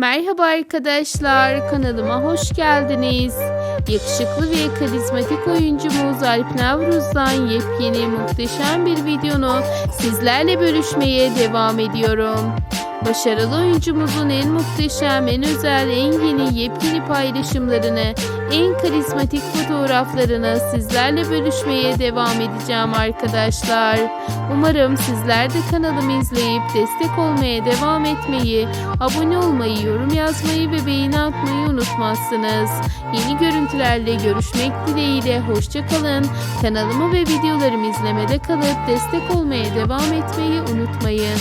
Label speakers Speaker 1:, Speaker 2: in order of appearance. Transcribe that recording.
Speaker 1: Merhaba arkadaşlar, kanalıma hoş geldiniz. Yakışıklı ve karizmatik oyuncumuz Alp Navruz'dan yepyeni muhteşem bir videonu sizlerle bölüşmeye devam ediyorum. Başarılı oyuncumuzun en muhteşem, en özel, en yeni, yepyeni paylaşımlarını, en karizmatik fotoğraflarını sizlerle bölüşmeye devam edeceğim arkadaşlar. Umarım sizler de kanalımı izleyip destek olmaya devam etmeyi, abone olmayı, yorum yazmayı ve beğeni atmayı unutmazsınız. Yeni görüntülerle görüşmek dileğiyle hoşçakalın. Kanalımı ve videolarımı izlemede kalıp destek olmaya devam etmeyi unutmayın.